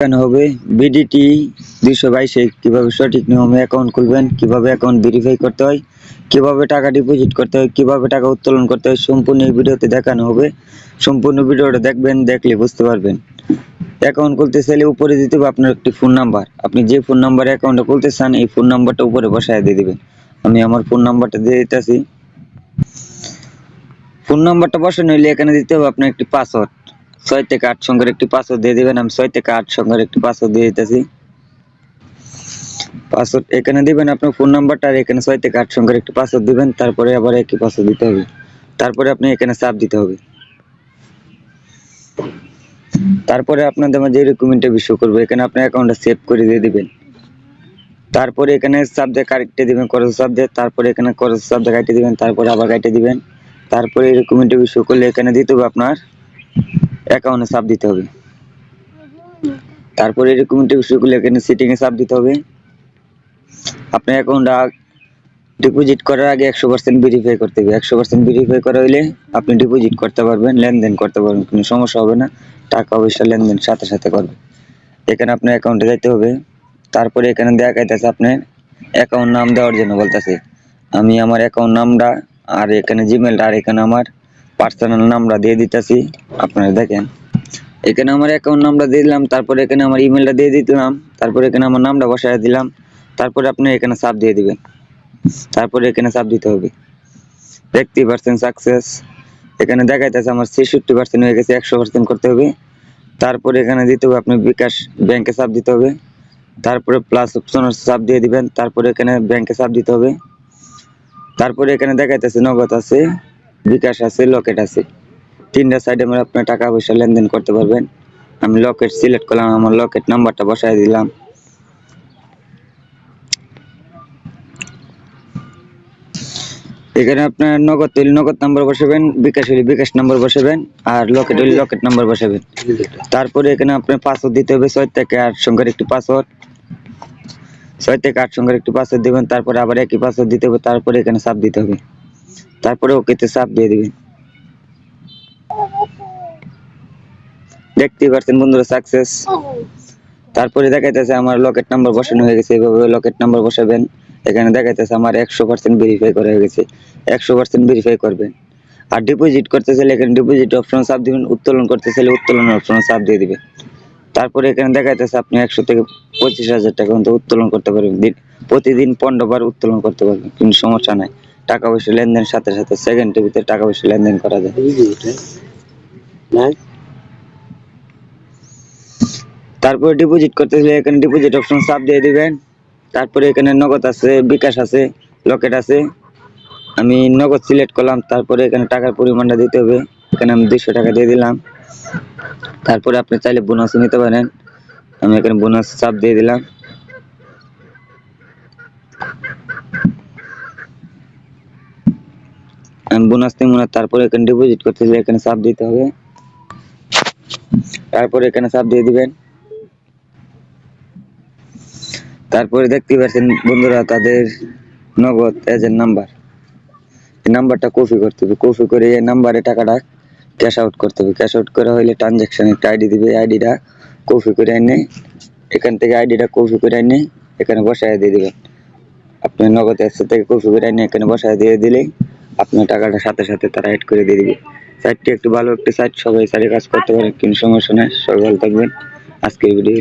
দেখানো হবে? বিডিটি দুইশো বাইশে কীভাবে সঠিক নিয়মে অ্যাকাউন্ট খুলবেন? কীভাবে অ্যাকাউন্ট ভেরিফাই করতে হয়? কীভাবে টাকা ডিপোজিট করতে হয়? কীভাবে টাকা উত্তোলন করতে হয়? সম্পূর্ণ এই ভিডিওতে দেখানো হবে। সম্পূর্ণ ভিডিওটা দেখবেন, দেখলে বুঝতে পারবেন। অ্যাকাউন্ট খুলতে চাইলে উপরে দিতে হবে আপনার একটি ফোন নাম্বার আপনি যে ফোন নাম্বারে অ্যাকাউন্টটা খুলতে চান, এই ফোন নাম্বারটা উপরে বসায় দিয়ে দিবেন। আমি আমার ফোন নাম্বারটা দিয়ে দিতেছি। ফোন নাম্বারটা বসানো হইলে এখানে দিতে হবে আপনার একটি পাসওয়ার্ড ছয় থেকে আট সংখ্যার একটি পাসওয়ার্ড দিয়ে দিবেন, আমি ছয় থেকে আট সংখ্যার একটি পাসওয়ার্ড দিয়ে দিতেছি। পাসওয়ার্ড এখানে দিবেন আপনার ফোন নাম্বারটা, আর এখানে ছয় থেকে আট সংখ্যার একটি পাসওয়ার্ড দিবেন, তারপরে আবার একই পাসওয়ার্ড দিতে হবে। তারপরে আপনি এখানে চাপ দিতে হবে। তারপরে আপনাদের মাঝে রিকমেন্টে বিশ্ব করবে, এখানে আপনার অ্যাকাউন্টটা সেভ করে দিয়ে দিবেন। তারপরে এখানে সাবজেক্ট কারেক্টে দিবেন করজ সাবজেক্ট তারপরে এখানে করজ সাবজেক্ট কাটে দিবেন, তারপরে আবার কাটে দিবেন। তারপরে রিকমেন্টে বিশ্ব করলে এখানে দিতে হবে আপনার অ্যাকাউন্টে চাপ দিতে হবে। তারপরে বিশ্ব করলে এখানে চাপ দিতে হবে। আপনার অ্যাকাউন্টটা ডিপোজিট করার আগে একশো পার্সেন্ট ভেরিফাই করতে হবে। একশো পার্সেন্ট ভেরিফাই করা হইলে আপনি ডিপোজিট করতে পারবেন, লেনদেন করতে পারবেন, কোনো সমস্যা হবে না। টাকা পয়সা লেনদেন সাথে সাথে করবে এখানে আপনার অ্যাকাউন্টে যাইতে হবে। তারপরে এখানে দেখাইতেছে আপনার অ্যাকাউন্ট নাম দেওয়ার জন্য বলতেছে, আমি আমার অ্যাকাউন্ট নামটা আর এখানে জিমেলটা আর এখানে আমার পার্সোনাল নামটা দিয়ে দিতেছি। আপনারা দেখেন, এখানে আমার অ্যাকাউন্ট নামটা দিয়ে দিলাম, তারপরে এখানে আমার ইমেলটা দিয়ে দিলাম, তারপরে এখানে আমার নামটা বসায় দিলাম, তারপরে আপনি এখানে চাপ দিয়ে দিবেন। তারপরে এখানে চাপ দিতে হবে। দেখতেই পারছেন সাকসেস এখানে দেখাইতেছে আমার ছেষট্টি পার্সেন্ট হয়ে গেছে, একশো পার্সেন্ট করতে হবে। তারপরে এখানে দিতে হবে আপনি বিকাশ ব্যাংকে চাপ দিতে হবে। তারপরে প্লাস অপশনের চাপ দিয়ে দিবেন, তারপরে এখানে ব্যাংকে চাপ দিতে হবে। তারপরে এখানে দেখাইতেছে নগদ আছে। বিকাশ আছে লকেট আছে। তিনটা সাইডে আমরা আপনার টাকা পয়সা লেনদেন করতে পারবেন। আমি লকেট সিলেক্ট করলাম আমার লকেট নাম্বারটা বসায় দিলাম। এখানে আপনার নগদ হইলে নগদ নাম্বার বসাবেন বিকাশ হইলে বিকাশ নাম্বার বসাবেন আর লকেট হইলে লকেট নাম্বার বসাবেন। তারপরে এখানে আপনার পাসওয়ার্ড দিতে হবে ছয় থেকে আট সংখ্যার একটি পাসওয়ার্ড ছয় থেকে আট সংখ্যার একটি পাসওয়ার্ড দিবেন তারপরে আবার একই পাসওয়ার্ড দিতে হবে তারপরে এখানে চাপ দিতে হবে। তারপরে ওকেতে চাপ দিয়ে দিবেন দেখতেই পারছেন বন্ধুরা সাকসেস তারপরে দেখাইতেছে আমার লকেট নাম্বার বসানো হয়ে গেছে, এইভাবে লকেট নাম্বার বসাবেন। এখানে দেখাইতেছে আমার একশো পার্সেন্ট ভেরিফাই করা হয়ে গেছে, একশো পার্সেন্ট ভেরিফাই করবেন। আর ডিপোজিট করতে চাইলে এখানে ডিপোজিট অপশন চাপ দিবেন, উত্তোলন করতে চাইলে উত্তোলন অপশন চাপ দিয়ে দিবেন তারপরে এখানে দেখাইতেছে আপনি একশো থেকে পঁচিশ হাজার টাকা মতো উত্তোলন করতে পারবেন। দিন প্রতিদিন পনেরো বার উত্তোলন করতে পারবেন, কোনো সমস্যা নাই। টাকা পয়সা লেনদেন সাথে সাথে সেকেন্ডের ভিতরে টাকা পয়সা লেনদেন করা যায়। তারপরে ডিপোজিট করতে হলে এখানে ডিপোজিট অপশন চাপ দিয়ে দিবেন। তারপরে এখানে নগদ আছে, বিকাশ আছে, লকেট আছে। আমি নগদ সিলেক্ট করলাম, তারপরে এখানে টাকার পরিমাণটা দিতে হবে। এখানে আমি দুশো টাকা দিয়ে দিলাম। তারপরে আপনি চাইলে বোনাস নিতে পারেন। আমি এখানে বোনাস চাপ দিয়ে দিলাম। আমি বোনাস নিব না তারপরে এখানে ডিপোজিট করতে হলে এখানে চাপ দিতে হবে। তারপরে এখানে চাপ দিয়ে দিবেন। তারপরে দেখতে পাচ্ছেন বন্ধুরা তাদের নগদ এজেন্ট নাম্বার নাম্বারটা কপি করতে হবে। কপি করে এই নাম্বারে টাকাটা ক্যাশ আউট করতে হবে। ক্যাশ আউট করা হলে ট্রানজ্যাকশন একটা আইডি দিবে। আইডিটা কপি করে এনে এখান থেকে আইডিটা কপি করে এনে এখানে বসায় দিয়ে দিবেন। আপনি নগদ একশো থেকে কপি করে এনে এখানে বসায় দিয়ে দিলেই আপনার টাকাটা সাথে সাথে তারা অ্যাড করে দিয়ে দিবে। সাইটটি একটু ভালো, একটি সাইট সবাই সারি কাজ করতে পারেন কিন্তু সমস্যা নেই, সবাই ভালো থাকবেন। আজকের ভিডিও